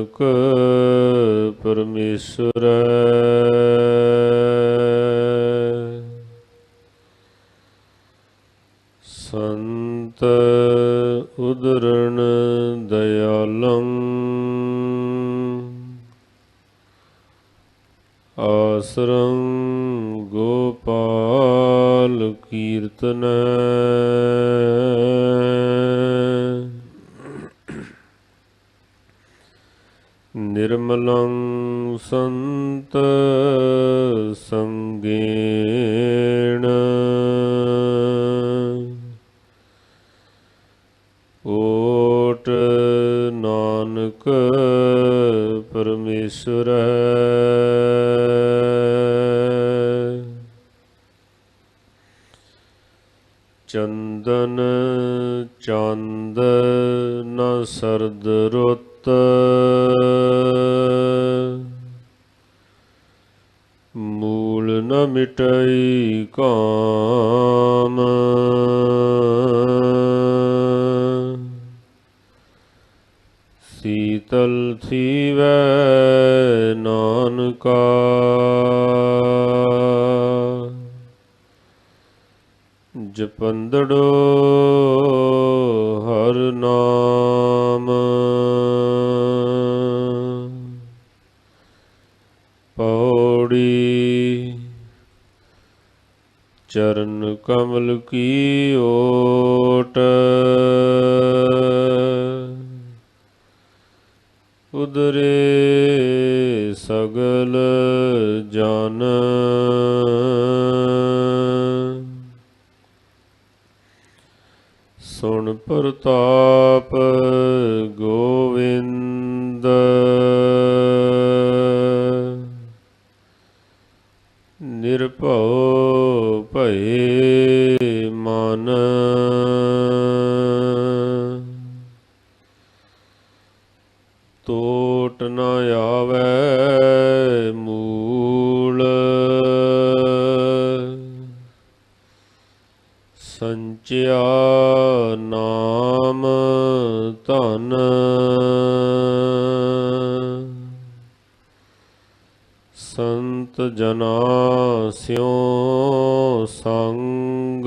ਨਾਨਕ ਪਰਮੇਸ਼ਰ। ਸੰਤ ਉਦਰਣ ਦਇਆਲੰ ਆਸਰੰ ਗੋਪਾਲ ਕੀਰਤਨ ਨਿਰਮਲੰ ਸੰਤ ਸੰਗੇਣ। ਓਟ ਨਾਨਕ ਪਰਮੇਸ਼ਰ। ਚੰਦਨ ਚੰਦ ਨ ਸਰਦ ਰੁੱਤ ਮੂਲ ਨ ਮਿਟਈ ਕਾਮ। ਸੀਤਲ ਥੀਵੈ ਨਾਨਕਾ। ਜਪੰਦੜੋ ਚਰਨ ਕਮਲ ਕੀ ਓਟ? ਉਦਰੇ ਸਗਲ ਜਨ। ਸੁਣ ਪ੍ਰਤਾਪ ਗੋ ਟੋਟ ਨ ਆਵੈ ਮੂਲ। ਸੰਚਿਆ ਨਾ ਸੰਤ ਜਨਾ ਸਿਉ ਸੰਗ।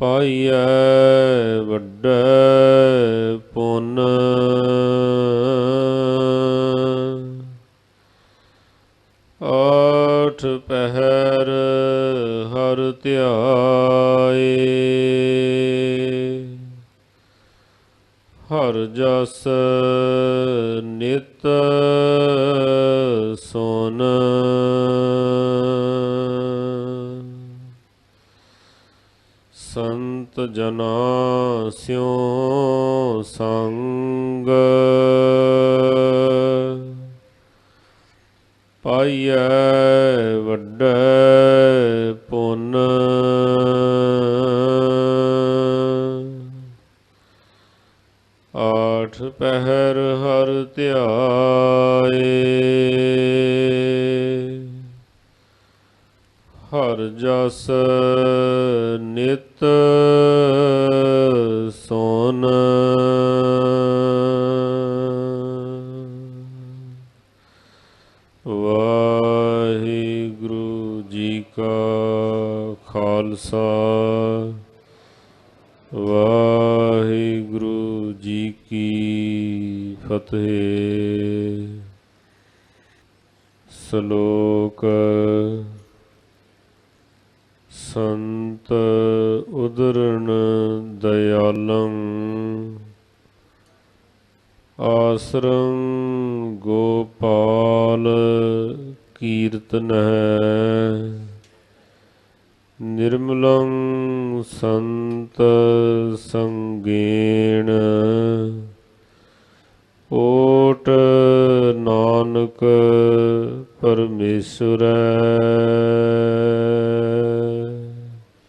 ਪਾਈਐ ਵੱਡੇ ਪੁੰਨ। ਆਠ ਪਹਿਰ ਹਰ ਧਿਆਏ। ਹਰ ਜਸ ਨਿਤ ਸੁਨ। ਸੰਤ ਜਨਾ ਸਿਉ ਸੰਗ। ਪਾਈਐ ਵੱਡੇ ਪੁੰਨ। ਆਠ ਪਹਿਰ ਹਰ ਜਸ ਨਿਤ ਸੋਨ। ਵਾਹਿਗੁਰੂ ਜੀ ਕਾ ਖਾਲਸਾ। ਵਾਹਿਗੁਰੂ ਜੀ ਕੀ ਫਤਿਹ। ਸ਼ਲੋਕ ਸੰਤ ਉਦਰਣ ਦਇਆਲੰ ਆਸਰੰ ਗੋਪਾਲ ਕੀਰਤਨ ਹੈ। ਨਿਰਮਲੰ ਸੰਤ ਸੰਗੇਣ ਓਟ ਨਾਨਕ ਪਰਮੇਸ਼ਰੈ।